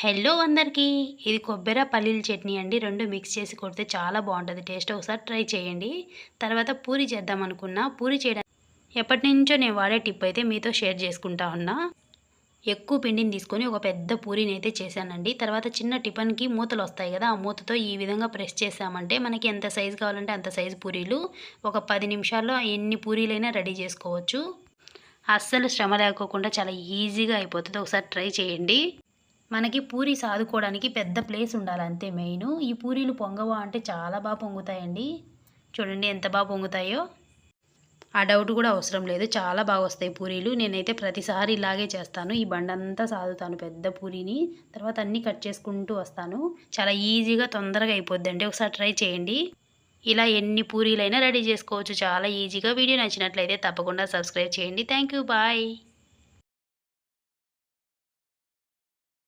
Hello అందరికీ. ఇది కొబ్బరి పల్లీల చట్నీ అండి. రెండు మిక్స్ చేసి కొడితే చాలా బాగుంటుంది. టేస్ట్ ఒకసారి ట్రై చేయండి. తర్వాత పూరి చేద్దాం అనుకున్నా. పూరి చేయడానికి ఎప్పటి నుంచో నేను వాడే టిప్ అయితే మీతో షేర్ చేసుకుంటా ఉన్నా. ఎక్కువ పిండిని తీసుకొని ఒక పెద్ద పూరిని అయితే చేశానండి. తర్వాత చిన్న టిఫన్కి మూతలు వస్తాయి కదా ఆ మూతతో ఈ విధంగా ప్రెస్ చేసామంటే మనకి ఎంత సైజు కావాలంటే అంత సైజు పూరీలు ఒక పది నిమిషాల్లో ఎన్ని పూరీలైనా రెడీ చేసుకోవచ్చు. అస్సలు శ్రమ లేకోకుండా చాలా ఈజీగా అయిపోతుంది. ఒకసారి ట్రై చేయండి. మనకి పూరి సాదుకోవడానికి పెద్ద ప్లేస్ ఉండాలి అంతే మెయిన్. ఈ పూరీలు పొంగవా అంటే చాలా బాగా పొంగుతాయండి. చూడండి ఎంత బాగా పొంగుతాయో. ఆ డౌట్ కూడా అవసరం లేదు. చాలా బాగా వస్తాయి పూరీలు. నేనైతే ప్రతిసారి ఇలాగే చేస్తాను. ఈ బండంతా సాదుతాను పెద్ద పూరీని. తర్వాత అన్నీ కట్ చేసుకుంటూ వస్తాను. చాలా ఈజీగా తొందరగా అయిపోద్దండి. ఒకసారి ట్రై చేయండి. ఇలా ఎన్ని పూరీలైనా రెడీ చేసుకోవచ్చు. చాలా ఈజీగా. వీడియో నచ్చినట్లయితే తప్పకుండా సబ్స్క్రైబ్ చేయండి. Thank you. బాయ్.